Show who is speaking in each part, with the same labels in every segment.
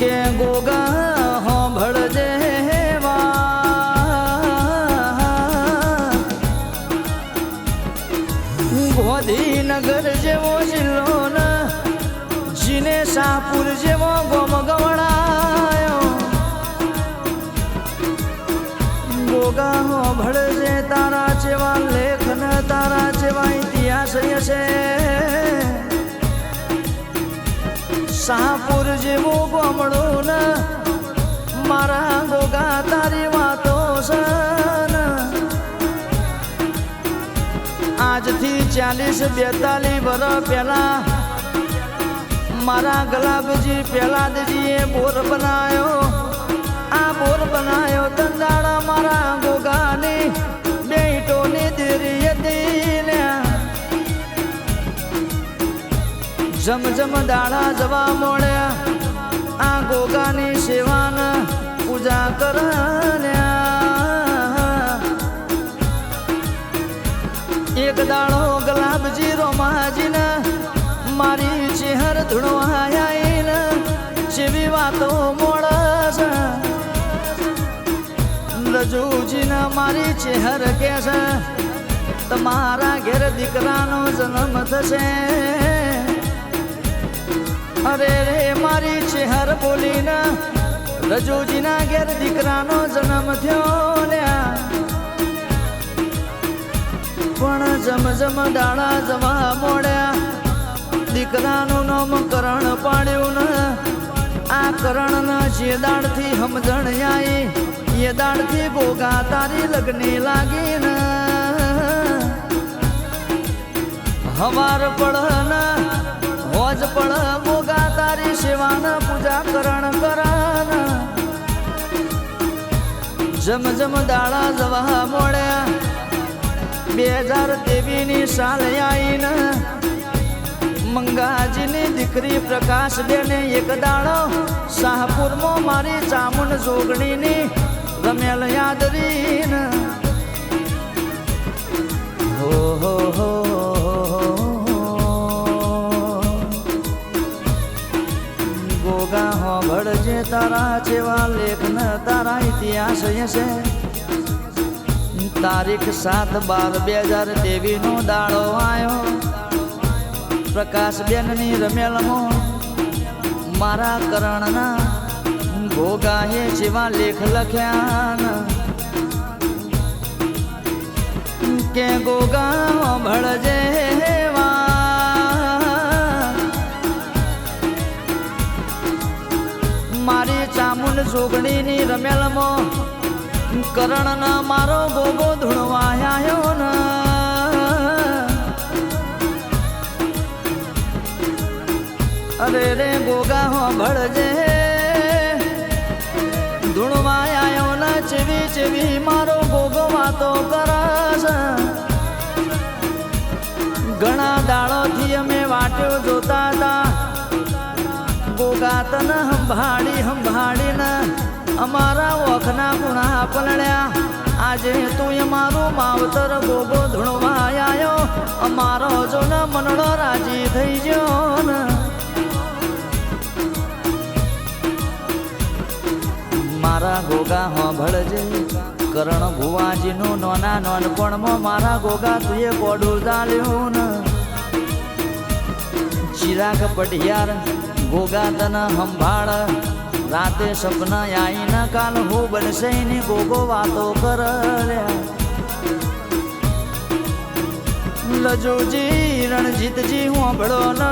Speaker 1: કે ગોગા હો ભળજે ગોધીનગર જેવો જિલ્લો ન, જીને શાહપુર જેવો ગોમ ગોગા હો ભળજે તારા જેવા લેખન, તારા જેવા ઇતિહાસ છે શાહપુર જેવું ચાલીસ બેતાલીસ વર્ષ પહેલા મારા ગલાબજી પ્રહલાદજીએ બોર બનાવ્યો આ બોર બનાવ્યો તંદાળા મારા ગોગાની બેટોની દીરી હતી લ્યા. જમ જમ દાડા જવા મળ્યા. આ ગોગાની સેવાન પૂજા કરન્યા એક દાણો ગલાબજી રોમાજીને મારી ચેહર ધૂણવાયાઈને જેવી વાતો મોડ રજૂજીને મારી ચેહર કે છે, તમારા ઘેર દીકરાનો જન્મ થશે. અરે રે, મારી ચેહર બોલીને રજૂજીના ઘેર દીકરાનો જન્મ થયો લ્યા પણ જમ જમ ડાળા જવા મોડ્યા દીકરાનું નામ કરણ પાડ્યું ને. આ કરણ જે દાડથી સમજણ આવી એ દાડથી ભોગા તારી લગ્ની લાગી ને. હવાર પડ હોજ પડ ભોગા તારી સેવાના પૂજા કરણ કરણ. જમ જમ દાડા જવા મોડ્યા બે હજાર તેવીની સાલ આવીને મંગાજીની દીકરી પ્રકાશ બેને એક દાડો શાહપુરમાં મારી ચામુંડ જોગણીની રમેલ યાદરીન હો હો હો. ગોગા હો ભળજે તારા જેવા લેખન તારા ઇતિહાસ હશે. તારીખ સાત બાર બે હજાર નો દાડો આવ્યો પ્રકાશ બેનની રમેલમાં મારા કરણના ભોગાએ જેવા લેખ લખ્યા કે ગોગા ભળજે મારી ચામુંડ જોગણીની રમેલમાં કરણ મારો ગોગો ધૂણવાયો ન. અરે રે ગોગા હો ભળજે ધૂણવાયો ન ચીવી ચીવી મારો ગોગો વાતો કરસ ઘણા દાળોથી અમે વાટ્યો જોતા હતા ગોગા તન હંભાડી હંભાડી સંભાળીને અમારા ઓખના ગુણા પલળ્યા. આજે તું અમારું માવતર ગોગો ધૂણવા આવ્યો અમારો જો ને મનડો રાજી થઈ ગયો ને. મારા ગોગા હોભળજે, કરણ ભુવાજીનું નોના નોનપણમાં મારા ગોગા તુએ કોડું ચાલ્યું ને. ચિરાગ પઢિયાર, ગોગા તને સંભાળ રાતે સપના આઈના કાલ હું બનશે ની ગોગો વાતો કર લજોજી, રણજીતજી, હું અભળો ન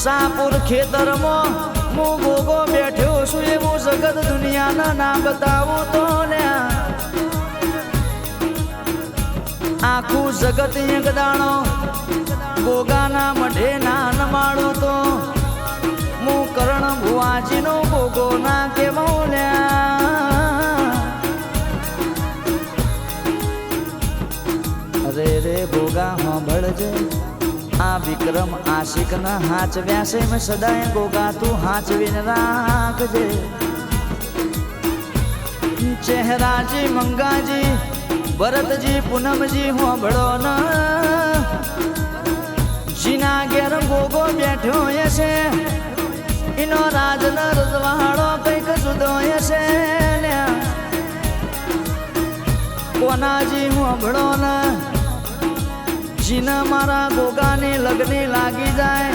Speaker 1: સાપુર ખેતરમાં હું ગોગો બેઠ્યો છું, એવું જગત દુનિયાના ના બતાવું તો ને આખું જગત એક દાણો ગોગાના મઢે ના નમાડું તો. કરણ ભુવાજીનો ભોગો ના કેવું અરે રે ભોગા, સાંભળજે. આ વિક્રમ આશિક ના હાચવ્યા છે મેં સદાય ગોગા તું હાચવીને રાખજે. ચહેરાજી, મંગાજી, ભરતજી, પૂનમજી, હોંભળો ન. જીના ઘેર ગોગો બેઠ્યો છે એનો રાજન રજવાડો કંઈક જુદો હશે ને. કોનાજી હું હંભળો ને. જીના મારા ગોગાની લગ્ની લાગી જાય.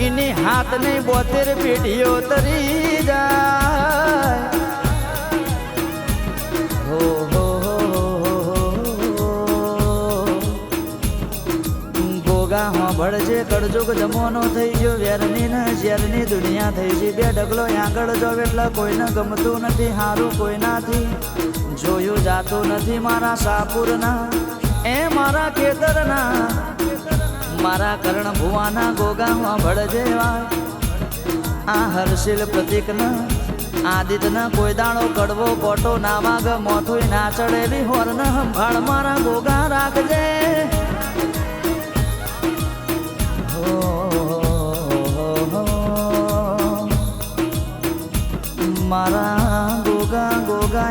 Speaker 1: એની હાથની બોતેર પેઢીઓ તરી જાય. સાંભળજે કડજુગ જમવાનો થઈ ગયો વેરની ને ઝેરની દુનિયા થઈ છે બે ડગલો આગળ જો એટલે કોઈને ગમતું નથી, હારું કોઈનાથી. જોયું જાતું નથી મારા સાપુરના, એ મારા ખેતરના. મારા કર્ણ ભુવાના ગોગા સાંભળજે આ હર્ષિલ પ્રતિકના, આદિતના કોઈ દાણો કડવો કોટો ના વાગ, મોથું ના ચડેલી હોર્ન સંભાળ મારા ગોગા રાખજે. મારા ગોગા ગોગા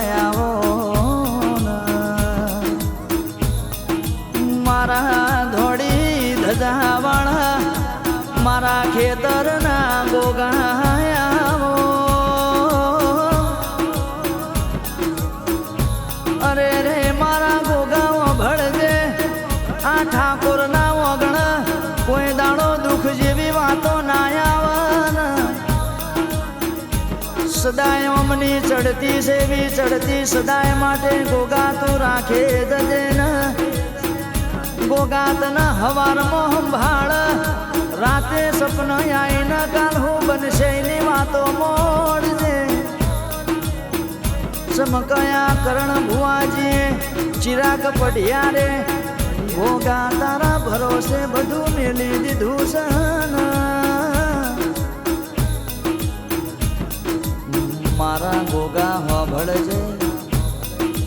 Speaker 1: સદાય ઓમની ચડતી સેવી, ચડતી સદાય માટે ગોગા તું રાખે જજે ને ગોગાતના હવારમાં સંભાળ રાતે સપન આઈને કાલ હું બનશે ની વાતો મોડજે. ચમકયા કરણ ભુવાજી ચિરાગ પડ્યા રે, ગોગા તારા ભરોસે બધું મેલી દીધું સન વળજે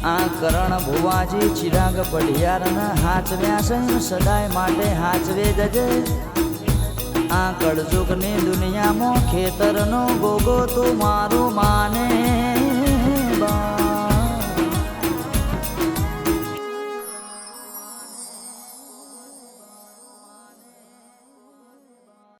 Speaker 1: આ કરણ ભુવાજી ચિરાગ પઢિયારના હાચવ્યા છે સદાય માટે હાચવે જજે. આ કળજુગની દુનિયામાં ખેતરનો ભોગો તું મારું માને. બા